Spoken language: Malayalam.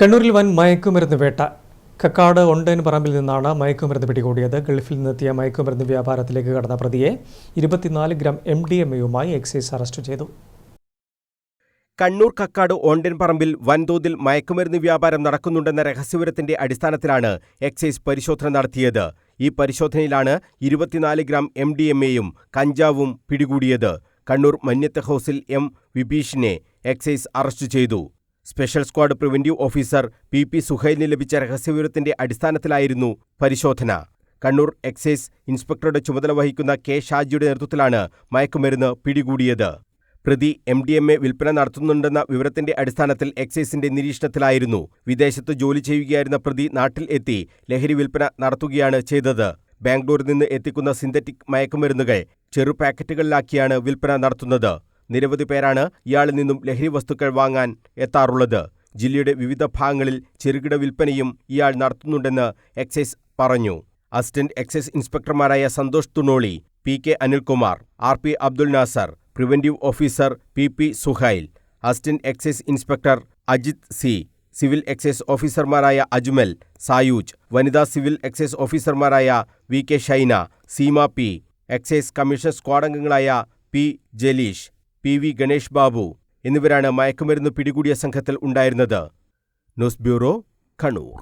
കണ്ണൂരിൽ വൻ മയക്കുമരുന്ന് വേട്ട. കക്കാട് ഒണ്ടേൻ പറമ്പിൽ നിന്നാണ് മയക്കുമരുന്ന് പിടികൂടിയത്. ഗൾഫിൽ നിന്നെത്തിയ മയക്കുമരുന്ന് വ്യാപാരത്തിലേക്ക് കടന്ന പ്രതിയെ ഇരുപത്തിനാല് ഗ്രാം എം ഡി എം എയുമായി എക്സൈസ് അറസ്റ്റ് ചെയ്തു. കണ്ണൂർ കക്കാട് ഓണ്ടൻ പറമ്പിൽ വൻതോതിൽ മയക്കുമരുന്ന് വ്യാപാരം നടക്കുന്നുണ്ടെന്ന രഹസ്യവിവരത്തിന്റെ അടിസ്ഥാനത്തിലാണ് എക്സൈസ് പരിശോധന നടത്തിയത്. ഈ പരിശോധനയിലാണ് ഇരുപത്തിനാല് ഗ്രാം എം ഡി എം എയും കഞ്ചാവും പിടികൂടിയത്. കണ്ണൂർ മന്യത്ത് ഹൗസിൽ എം വിഭീഷിനെ എക്സൈസ് അറസ്റ്റ് ചെയ്തു. Special squad preventive officer P P സുഹൈലിന് ലഭിച്ച രഹസ്യവിവരത്തിന്റെ അടിസ്ഥാനത്തിലായിരുന്നു പരിശോധന. കണ്ണൂർ എക്സൈസ് ഇൻസ്പെക്ടറുടെ ചുമതല വഹിക്കുന്ന കെ ഷാജിയുടെ നേതൃത്വത്തിലാണ് മയക്കുമരുന്ന് പിടികൂടിയത്. പ്രതി എം ഡി എം എ വിൽപ്പന നടത്തുന്നുണ്ടെന്ന വിവരത്തിന്റെ അടിസ്ഥാനത്തിൽ എക്സൈസിന്റെ നിരീക്ഷണത്തിലായിരുന്നു. വിദേശത്ത് ജോലി ചെയ്യുകയായിരുന്ന പ്രതി നാട്ടിൽ എത്തി ലഹരി വിൽപ്പന നടത്തുകയാണ് ചെയ്തത്. ബാംഗ്ലൂരിൽ നിന്ന് എത്തിക്കുന്ന സിന്തറ്റിക് മയക്കുമരുന്നുകൾ ചെറു പാക്കറ്റുകളിലാക്കിയാണ് വിൽപ്പന നടത്തുന്നത്. നിരവധി പേരാണ് ഇയാളിൽ നിന്നും ലഹരി വസ്തുക്കൾ വാങ്ങാൻ എത്താറുള്ളത്. ജില്ലയുടെ വിവിധ ഭാഗങ്ങളിൽ ചെറുകിട വിൽപ്പനയും ഇയാൾ നടത്തുന്നുണ്ടെന്ന് എക്സൈസ് പറഞ്ഞു. Assistant excise ഇൻസ്പെക്ടർമാരായ Santhosh Thunoli P K Anilkumar R P Abdul Nasar preventive officer P P Suhail assistant excise inspector Ajith C civil excise ഓഫീസർമാരായ അജ്മൽ സായൂജ് വനിതാ സിവിൽ എക്സൈസ് ഓഫീസർമാരായ V K Shaina Seema P excise commission squad അംഗങ്ങളായ P Jaleesh P V Ganesh Babu എന്നിവരാണ് മയക്കുമരുന്ന് പിടികൂടിയ സംഘത്തിൽ ഉണ്ടായിരുന്നത്. News bureau Kannur.